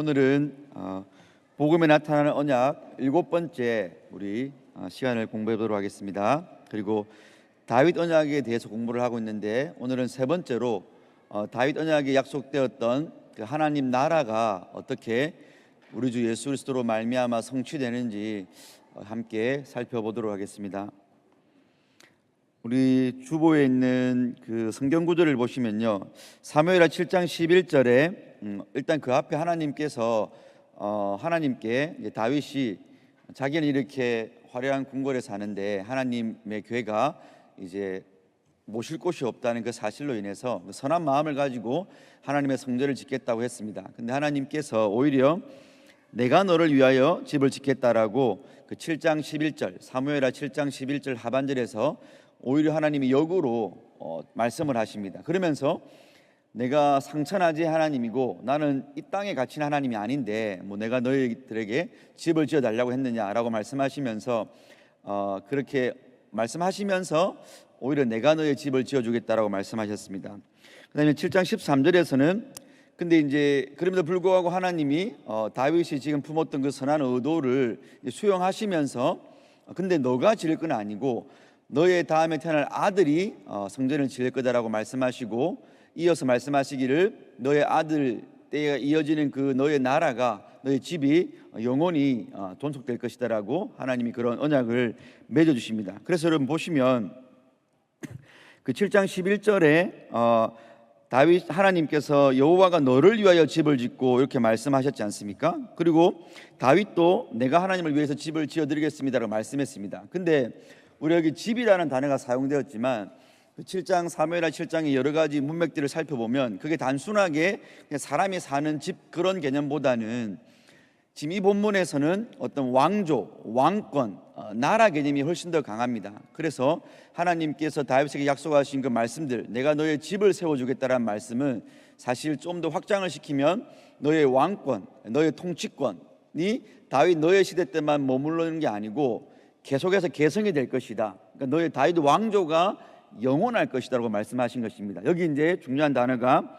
오늘은 어, 복음에 나타나는 언약 일곱 번째 우리 어, 시간을 공부해 보도록 하겠습니다. 그리고 다윗 언약에 대해서 공부를 하고 있는데 오늘은 세 번째로 어, 다윗 언약에 약속되었던 그 하나님 나라가 어떻게 우리 주 예수 그리스도로 말미암아 성취되는지 어, 함께 살펴보도록 하겠습니다. 우리 주보에 있는 그 성경 구절을 보시면요. 사무엘하 7장 11절에 음, 일단 그 앞에 하나님께서 어, 하나님께 다윗이 자기는 이렇게 화려한 궁궐에 사는데 하나님의 괴가 이제 모실 곳이 없다는 그 사실로 인해서 그 선한 마음을 가지고 하나님의 성전을 짓겠다고 했습니다. 근데 하나님께서 오히려 내가 너를 위하여 집을 짓겠다라고 그 7장 11절 사무엘하 7장 11절 하반절에서 오히려 하나님이 역으로 어, 말씀을 하십니다. 그러면서 내가 상천하지 하나님이고 나는 이 땅에 갇힌 하나님이 아닌데 뭐 내가 너희들에게 집을 지어 달라고 했느냐라고 말씀하시면서 어, 그렇게 말씀하시면서 오히려 내가 너의 집을 지어 주겠다라고 말씀하셨습니다. 그다음에 7장 13절에서는 근데 이제 그럼에도 불구하고 하나님이 어, 다윗이 지금 품었던 그 선한 의도를 수용하시면서 어, 근데 너가 지을 건 아니고 너의 다음에 태어날 아들이 어, 성전을 지을 거다라고 말씀하시고 이어서 말씀하시기를 너의 아들 때가 이어지는 그 너의 나라가 너의 집이 영원히 어, 존속될 것이다라고 하나님이 그런 언약을 맺어 주십니다. 그래서 여러분 보시면 그 7장 11절에 어, 다윗 하나님께서 여호와가 너를 위하여 집을 짓고 이렇게 말씀하셨지 않습니까? 그리고 다윗도 내가 하나님을 위해서 집을 지어 드리겠습니다라고 말씀했습니다. 근데 우리 여기 집이라는 단어가 사용되었지만 그 7장 사무엘하 7장의 여러 가지 문맥들을 살펴보면 그게 단순하게 사람이 사는 집 그런 개념보다는 지금 이 본문에서는 어떤 왕조, 왕권, 어, 나라 개념이 훨씬 더 강합니다. 그래서 하나님께서 다윗에게 약속하신 그 말씀들, 내가 너의 집을 세워주겠다라는 말씀은 사실 좀 더 확장을 시키면 너의 왕권, 너의 통치권이 다윗 너의 시대 때만 머무르는 게 아니고 계속해서 개성이 될 것이다. 그러니까 너의 다윗 왕조가 영원할 것이다라고 말씀하신 것입니다. 여기 이제 중요한 단어가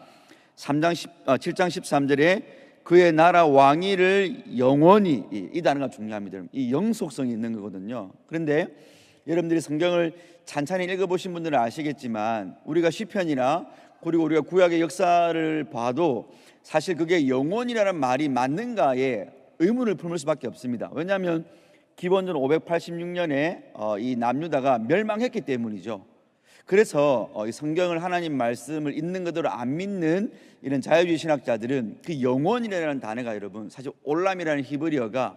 3장 10, 아, 7장 13절에 그의 나라 왕위를 영원히 이, 이 단어가 중요합니다. 이 영속성이 있는 거거든요. 그런데 여러분들이 성경을 찬찬히 읽어 보신 분들은 아시겠지만 우리가 시편이나 그리고 우리가 구약의 역사를 봐도 사실 그게 영원이라는 말이 맞는가에 의문을 품을 수밖에 없습니다. 왜냐하면 기본적으로 586년에 어, 이 남유다가 멸망했기 때문이죠. 그래서 어, 이 성경을 하나님 말씀을 있는 그대로 안 믿는 이런 자유주의 신학자들은 그 영원이라는 단어가 여러분 사실 올람이라는 히브리어가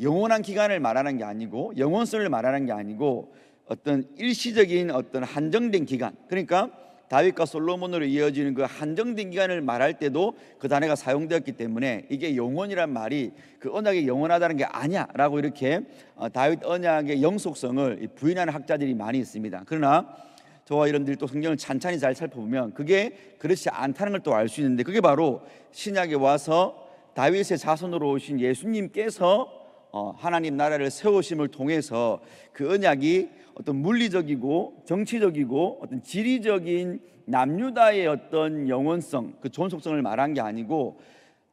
영원한 기간을 말하는 게 아니고 영원성을 말하는 게 아니고 어떤 일시적인 어떤 한정된 기간 그러니까 다윗과 솔로몬으로 이어지는 그 한정된 기간을 말할 때도 그 단어가 사용되었기 때문에 이게 영원이란 말이 그 언약이 영원하다는 게 아니야라고 이렇게 어, 다윗 언약의 영속성을 부인하는 학자들이 많이 있습니다. 그러나 저와 여러분들이 또 성경을 찬찬히 잘 살펴보면 그게 그렇지 않다는 걸 또 알 수 있는데 그게 바로 신약에 와서 다윗의 자손으로 오신 예수님께서 어, 하나님 나라를 세우심을 통해서 그 언약이 어떤 물리적이고 정치적이고 어떤 지리적인 남유다의 어떤 영원성 그 존속성을 말한 게 아니고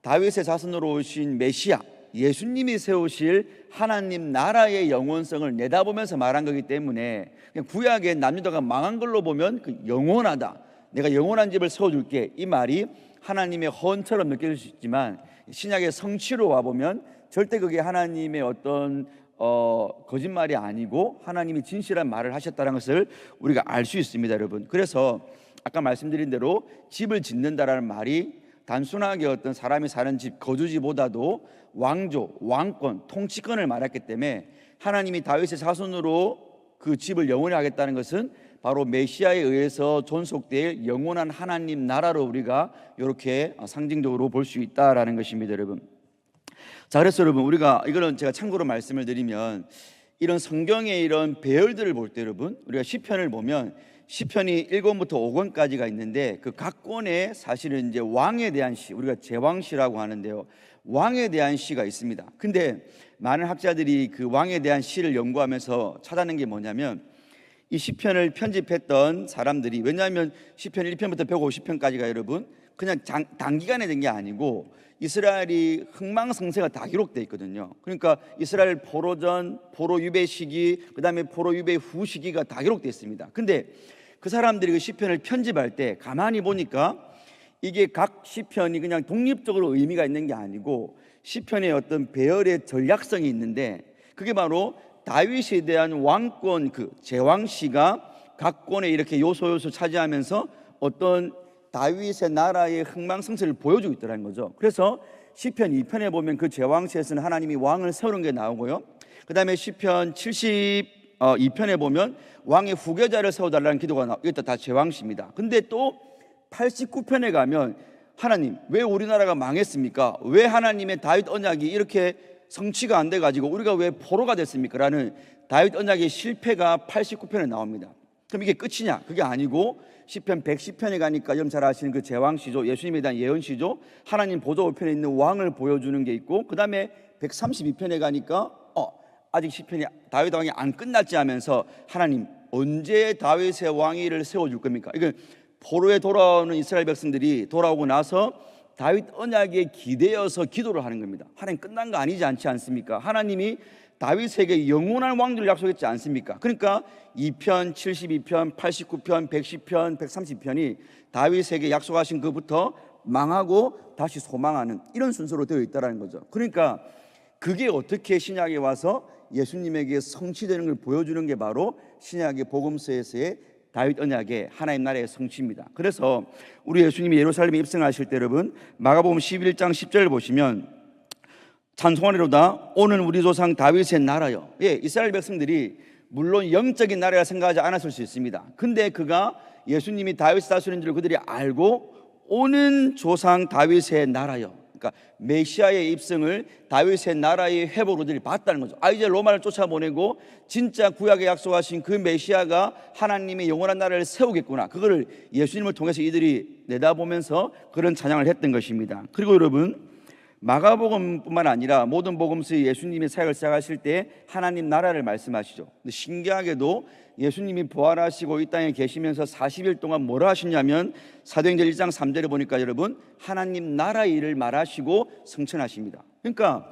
다윗의 자손으로 오신 메시아 예수님이 세우실 하나님 나라의 영원성을 내다보면서 말한 거기 때문에 구약의 남유다가 망한 걸로 보면 그 영원하다. 내가 영원한 집을 세워줄게. 이 말이 하나님의 헌처럼 느껴질 수 있지만 신약의 성취로 와 보면 절대 그게 하나님의 어떤 어, 거짓말이 아니고 하나님이 진실한 말을 하셨다는 것을 우리가 알 수 있습니다, 여러분. 그래서 아까 말씀드린 대로 집을 짓는다라는 말이 단순하게 어떤 사람이 사는 집 거주지보다도 왕조, 왕권, 통치권을 말했기 때문에 하나님이 다윗의 자손으로 그 집을 영원히 하겠다는 것은 바로 메시아에 의해서 존속될 영원한 하나님 나라로 우리가 이렇게 상징적으로 볼 수 있다라는 것입니다, 여러분. 자, 그래서 여러분 우리가 이거는 제가 참고로 말씀을 드리면 이런 성경의 이런 배열들을 볼 때 여러분 우리가 시편을 보면 시편이 1권부터 5권까지가 있는데 그 각 권에 사실은 이제 왕에 대한 시 우리가 제왕시라고 하는데요. 왕에 대한 시가 있습니다. 근데 많은 학자들이 그 왕에 대한 시를 연구하면서 찾아낸 게 뭐냐면 이 시편을 편집했던 사람들이 왜냐하면 시편 1편부터 150편까지가 여러분 그냥 장- 단기간에 된 게 아니고 이스라엘이 흥망성쇠가 다 기록돼 있거든요. 그러니까 이스라엘 포로전, 포로 유배 시기, 그다음에 포로 유배 후 시기가 다 기록돼 있습니다. 근데 그 사람들이 그 시편을 편집할 때 가만히 보니까 이게 각 시편이 그냥 독립적으로 의미가 있는 게 아니고 시편의 어떤 배열의 전략성이 있는데 그게 바로 다윗에 대한 왕권 그 제왕 시가 각 권에 이렇게 요소 요소 차지하면서 어떤 다윗의 나라의 흥망성쇠를 보여주고 있더라는 거죠. 그래서 시편 2편에 보면 그 제왕시에서는 하나님이 왕을 세우는 게 나오고요. 그 다음에 시편 72편에 보면 왕의 후계자를 세워달라는 기도가 나오. 이것도 다 제왕시입니다. 근데 또 89편에 가면 하나님 왜 우리나라가 망했습니까? 왜 하나님의 다윗 언약이 이렇게 성취가 안 돼 가지고 우리가 왜 포로가 됐습니까? 라는 다윗 언약의 실패가 89편에 나옵니다. 그럼 이게 끝이냐? 그게 아니고 시편 110편에 가니까 여러분 잘 아시는 그 제왕 시조 예수님에 대한 예언 시조 하나님 보좌 우편에 있는 왕을 보여주는 게 있고 그다음에 132편에 가니까 어 아직 시편이 다윗 왕이 안 끝났지 하면서 하나님 언제 다윗의 왕위를 세워 줄 겁니까? 이건 포로에 돌아오는 이스라엘 백성들이 돌아오고 나서 다윗 언약에 기대어서 기도를 하는 겁니다. 하나님 끝난 거 아니지 않지 않습니까? 하나님이 다윗에게 영원한 왕들을 약속했지 않습니까? 그러니까 2편, 72편, 89편, 110편, 130편이 다윗에게 약속하신 그부터 망하고 다시 소망하는 이런 순서로 되어 있다라는 거죠. 그러니까 그게 어떻게 신약에 와서 예수님에게 성취되는 걸 보여주는 게 바로 신약의 복음서에서의 다윗 언약의 하나님 나라의 성취입니다. 그래서 우리 예수님이 예루살렘에 입성하실 때 여러분 마가복음 11장 10절을 보시면 찬송하리로다 오늘 우리 조상 다윗의 나라요. 예, 이스라엘 백성들이 물론 영적인 나라라 생각하지 않았을 수 있습니다. 근데 그가 예수님이 다윗 다스리는 줄 그들이 알고 오는 조상 다윗의 나라요. 그러니까 메시아의 입성을 다윗의 나라의 회복으로 들이 봤다는 거죠. 아 이제 로마를 쫓아보내고 진짜 구약에 약속하신 그 메시아가 하나님의 영원한 나라를 세우겠구나. 그거를 예수님을 통해서 이들이 내다보면서 그런 찬양을 했던 것입니다. 그리고 여러분 마가복음뿐만 아니라 모든 복음서에 예수님이 사역을 시작하실 때 하나님 나라를 말씀하시죠. 신기하게도 예수님이 부활하시고 이 땅에 계시면서 40일 동안 뭐라 하셨냐면 사도행전 1장 3절에 보니까 여러분 하나님 나라 일을 말하시고 성천하십니다. 그러니까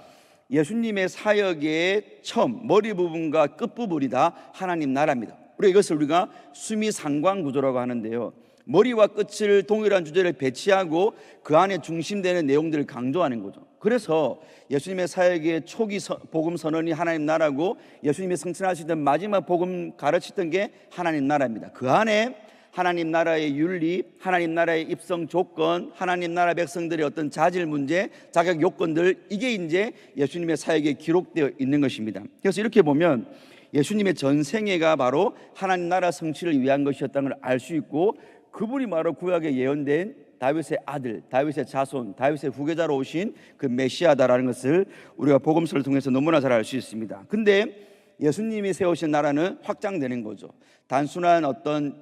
예수님의 사역의 처음 머리 부분과 끝 부분이 다 하나님 나라입니다. 우리 이것을 우리가 수미 상관 구조라고 하는데요. 머리와 끝을 동일한 주제를 배치하고 그 안에 중심되는 내용들을 강조하는 거죠. 그래서 예수님의 사역의 초기 서- 복음 선언이 하나님 나라고 예수님이 성천하시던 마지막 복음 가르치던 게 하나님 나라입니다. 그 안에 하나님 나라의 윤리, 하나님 나라의 입성 조건, 하나님 나라 백성들의 어떤 자질 문제, 자격 요건들 이게 이제 예수님의 사역에 기록되어 있는 것입니다. 그래서 이렇게 보면 예수님의 전생애가 바로 하나님 나라 성취를 위한 것이었다는 걸 알 수 있고 그분이 바로 구약에 예언된 다윗의 아들, 다윗의 자손, 다윗의 후계자로 오신 그 메시아다라는 것을 우리가 복음서를 통해서 너무나 잘 알 수 있습니다. 근데 예수님이 세우신 나라는 확장되는 거죠. 단순한 어떤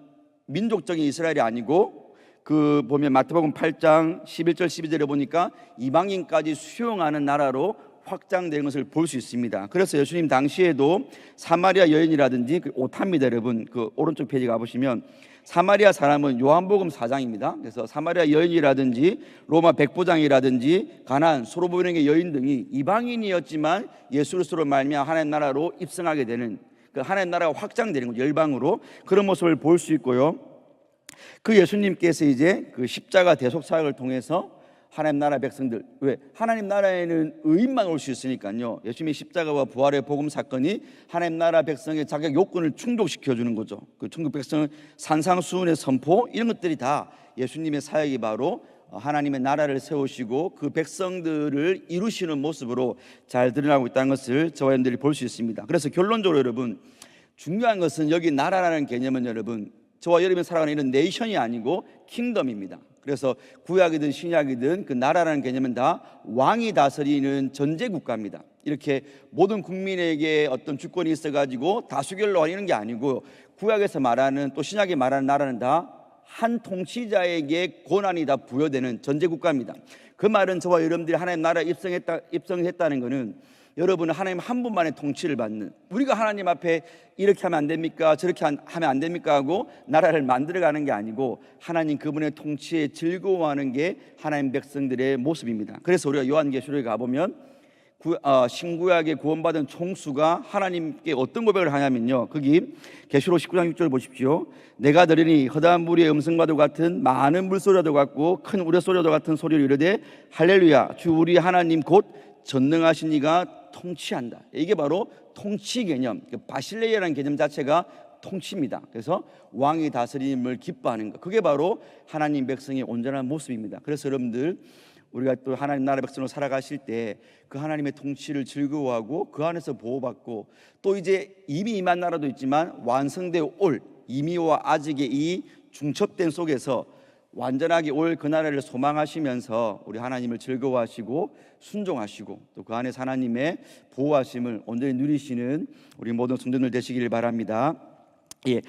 민족적인 이스라엘이 아니고 그 보면 마태복음 8장 11절 12절에 보니까 이방인까지 수용하는 나라로 확장된 것을 볼 수 있습니다. 그래서 예수님 당시에도 사마리아 여인이라든지 그 오탑니다, 여러분. 그 오른쪽 페이지 가 보시면 사마리아 사람은 요한복음 4장입니다. 그래서 사마리아 여인이라든지 로마 백부장이라든지 가난 소로보병의 여인 등이 이방인이었지만 예수 그리스도로 말미암아 하나님 나라로 입성하게 되는 그 하나님 나라가 확장되는 거죠. 열방으로 그런 모습을 볼 수 있고요. 그 예수님께서 이제 그 십자가 대속 사역을 통해서 하나님 나라 백성들 왜 하나님 나라에는 의인만 올 수 있으니까요. 예수님의 십자가와 부활의 복음 사건이 하나님 나라 백성의 자격 요건을 충족시켜 주는 거죠. 그 천국 백성은 산상수훈의 선포 이런 것들이 다 예수님의 사역이 바로 하나님의 나라를 세우시고 그 백성들을 이루시는 모습으로 잘 드러나고 있다는 것을 저와 여러분들이 볼 수 있습니다. 그래서 결론적으로 여러분 중요한 것은 여기 나라라는 개념은 여러분 저와 여러분이 살아가는 이런 네이션이 아니고 킹덤입니다. 그래서 구약이든 신약이든 그 나라라는 개념은 다 왕이 다스리는 전제 국가입니다. 이렇게 모든 국민에게 어떤 주권이 있어가지고 다수결로 하는 게 아니고 구약에서 말하는 또 신약에 말하는 나라는 다 한 통치자에게 권한이 다 부여되는 전제 국가입니다. 그 말은 저와 여러분들이 하나님 나라에 입성했다 입성했다는 것은 여러분은 하나님 한 분만의 통치를 받는 우리가 하나님 앞에 이렇게 하면 안 됩니까? 저렇게 한- 하면 안 됩니까? 하고 나라를 만들어가는 게 아니고 하나님 그분의 통치에 즐거워하는 게 하나님 백성들의 모습입니다. 그래서 우리가 요한계시록에 가보면 구, 어, 신구약에 구원받은 총수가 하나님께 어떤 고백을 하냐면요. 거기 계시록 19장 6절 보십시오. 내가 들으니 허다한 무리의 음성과도 같은 많은 물소리도 같고 큰 우레소리도 같은 소리를 이르되 할렐루야 주 우리 하나님 곧 전능하신 이가 통치한다. 이게 바로 통치 개념, 그 바실레이라는 개념 자체가 통치입니다. 그래서 왕이 다스림을 기뻐하는 것. 그게 바로 하나님 백성의 온전한 모습입니다. 그래서 여러분들 우리가 또 하나님 나라 백성으로 살아가실 때 그 하나님의 통치를 즐거워하고 그 안에서 보호받고 또 이제 이미 임한 나라도 있지만 완성되어 올 이미와 아직의 이 중첩된 속에서 완전하게 올그 나라를 소망하시면서 우리 하나님을 즐거워하시고 순종하시고 또 그 안에서 하나님의 보호하심을 온전히 누리시는 우리 모든 성도들 되시길 바랍니다. 예.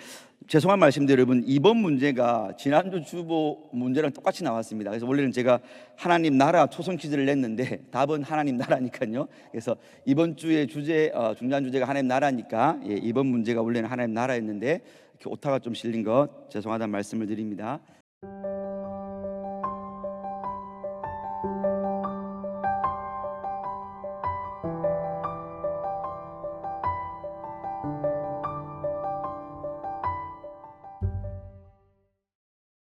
죄송한 말씀인데 여러분 이번 문제가 지난주 주보 문제랑 똑같이 나왔습니다. 그래서 원래는 제가 하나님 나라 초성 퀴즈를 냈는데 답은 하나님 나라니까요. 그래서 이번 주의 주제 어, 중간 주제가 하나님 나라니까 예, 이번 문제가 원래는 하나님 나라였는데 이렇게 오타가 좀 실린 것 죄송하다는 말씀을 드립니다.